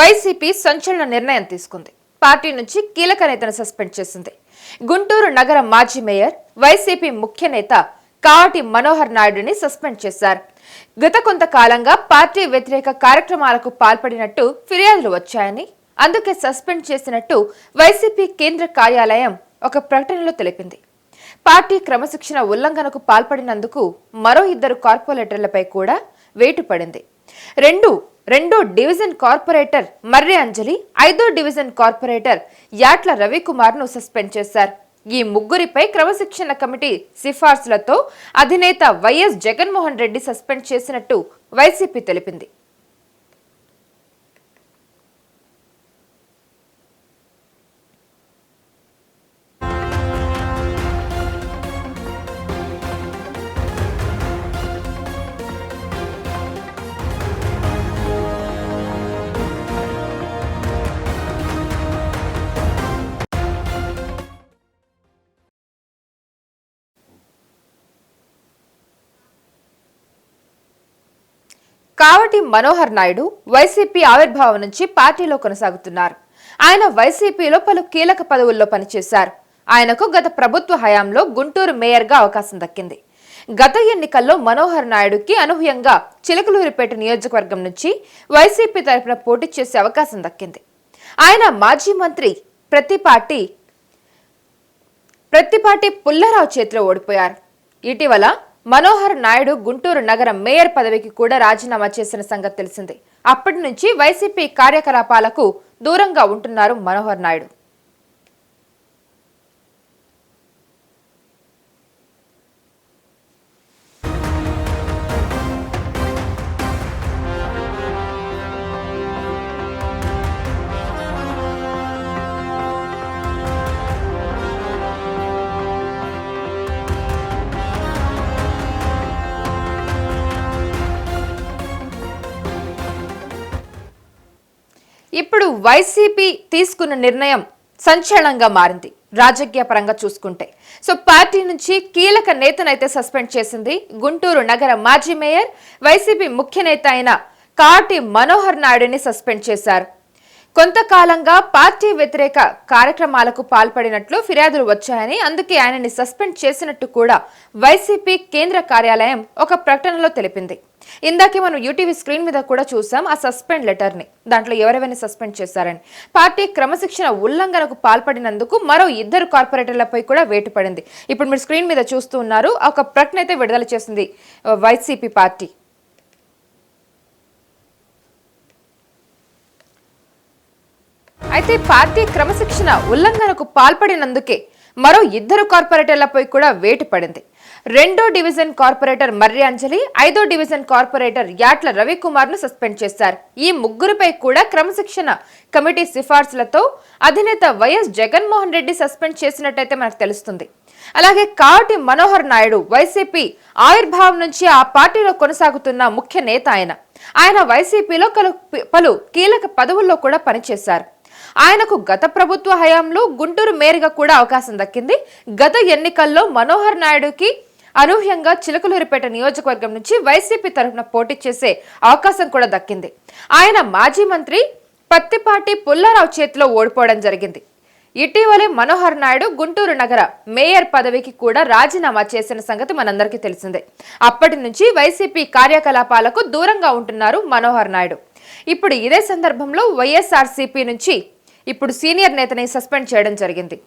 YCP సంచలన నిర్ణయం తీసుకుంది. పార్టీ నుంచి కీలక నేతను సస్పెండ్ చేసింది. గుంటూరు నగర మాజీ మేయర్ వైసీపీ ముఖ్య నేత కావటి మనోహర్ నాయుడుని సస్పెండ్ చేశారు. గత కొంతకాలంగా పార్టీ వ్యతిరేక కార్యక్రమాలకు పాల్పడినట్టు ఫిర్యాదులు వచ్చాయని అందుకే సస్పెండ్ చేసినట్టు వైసీపీ కేంద్ర కార్యాలయం ఒక ప్రకటనలో తెలిపింది. పార్టీ క్రమశిక్షణ ఉల్లంఘనకు పాల్పడినందుకు మరో ఇద్దరు కార్పొరేటర్లపై కూడా వేటు పడింది. రెండు రెండో డివిజన్ కార్పొరేటర్ మర్రి అంజలి ఐదో డివిజన్ కార్పొరేటర్ యాట్ల రవికుమార్ను సస్పెండ్ చేశారు. ఈ ముగ్గురిపై క్రమశిక్షణ కమిటీ సిఫార్సులతో అధినేత వైఎస్ జగన్మోహన్ రెడ్డి సస్పెండ్ చేసినట్టు వైసీపీ తెలిపింది. కావటి మనోహర్ నాయుడు వైసీపీ ఆవిర్భావం నుంచి పార్టీలో కొనసాగుతున్నారు. ఆయన వైసీపీలో పలు కీలక పదవుల్లో పనిచేశారు. ఆయనకు గత ప్రభుత్వ హయాంలో గుంటూరు మేయర్గా అవకాశం దక్కింది. గత ఎన్నికల్లో మనోహర్ నాయుడుకి అనూహ్యంగా చిలకలూరిపేట నియోజకవర్గం నుంచి వైసీపీ తరఫున పోటీ చేసే అవకాశం దక్కింది. ఆయన మాజీ మంత్రి ప్రతిపాటి ప్రతిపాటి పుల్లారావు చేతిలో ఓడిపోయారు. ఇటీవల మనోహర్ నాయుడు గుంటూరు నగరం మేయర్ పదవికి కూడా రాజీనామా చేసిన సంగతి తెలిసిందే. అప్పటి నుంచి వైసీపీ కార్యకలాపాలకు దూరంగా ఉంటున్నారు మనోహర్ నాయుడు. ఇప్పుడు వైసీపీ తీసుకున్న నిర్ణయం సంచలనంగా మారింది. రాజకీయ పరంగా చూసుకుంటే. సో పార్టీ నుంచి కీలక నేతనైతే సస్పెండ్ చేసింది గుంటూరు నగర మాజీ మేయర్ వైసీపీ ముఖ్య నేత అయిన కాటి మనోహర్ నాయుడిని సస్పెండ్ చేశారు. కొంతకాలంగా పార్టీ వ్యతిరేక కార్యక్రమాలకు పాల్పడినట్లు ఫిర్యాదులు వచ్చాయని అందుకే ఆయనని సస్పెండ్ చేసినట్టు కూడా వైసీపీ కేంద్ర కార్యాలయం ఒక ప్రకటనలో తెలిపింది. ఇందాకే మనం యూటీవీ స్క్రీన్ మీద కూడా చూసాం ఆ సస్పెండ్ లెటర్ని దాంట్లో ఎవరెవరిని సస్పెండ్ చేశారని. పార్టీ క్రమశిక్షణ ఉల్లంఘనకు పాల్పడినందుకు మరో ఇద్దరు కార్పొరేటర్లపై కూడా వేటు పడింది. ఇప్పుడు మీరు స్క్రీన్ మీద చూస్తూ ఉన్నారు ఒక ప్రకటన అయితే విడుదల చేసింది వైసీపీ పార్టీ. అయితే పార్టీ క్రమశిక్షణ ఉల్లంఘనకు పాల్పడినందుకే మరో ఇద్దరు కార్పొరేటర్లపై కూడా వేటు పడింది. రెండో డివిజన్ కార్పొరేటర్ మర్రి అంజలి ఐదో డివిజన్ కార్పొరేటర్ యాట్ల రవికుమార్ను సస్పెండ్ చేశారు. ఈ ముగ్గురిపై కూడా క్రమశిక్షణ కమిటీ సిఫార్సులతో అధినేత వైఎస్ జగన్మోహన్ రెడ్డి సస్పెండ్ చేసినట్టయితే మనకు తెలుస్తుంది. అలాగే కావటి మనోహర్ నాయుడు వైసీపీ ఆవిర్భావం నుంచి ఆ పార్టీలో కొనసాగుతున్న ముఖ్య నేత ఆయన. ఆయన వైసీపీలో కలు పలు కీలక పదవుల్లో కూడా పనిచేశారు. ఆయనకు గత ప్రభుత్వ హయాంలో గుంటూరు మేయర్గా కూడా అవకాశం దక్కింది. గత ఎన్నికల్లో మనోహర్ నాయుడుకి అనూహ్యంగా చిలకలూరిపేట నియోజకవర్గం నుంచి వైసీపీ తరఫున పోటీ చేసే అవకాశం కూడా దక్కింది. ఆయన మాజీ మంత్రి పత్తిపాటి పుల్లారావు చేతిలో ఓడిపోవడం జరిగింది. ఇటీవలే మనోహర్ నాయుడు గుంటూరు నగర మేయర్ పదవికి కూడా రాజీనామా చేసిన సంగతి మనందరికీ తెలిసిందే. అప్పటి నుంచి వైసీపీ కార్యకలాపాలకు దూరంగా ఉంటున్నారు మనోహర్ నాయుడు. ఇప్పుడు ఇదే సందర్భంలో వైఎస్ఆర్సీపీ నుంచి ఇప్పుడు సీనియర్ నేతని సస్పెండ్ చేయడం జరిగింది.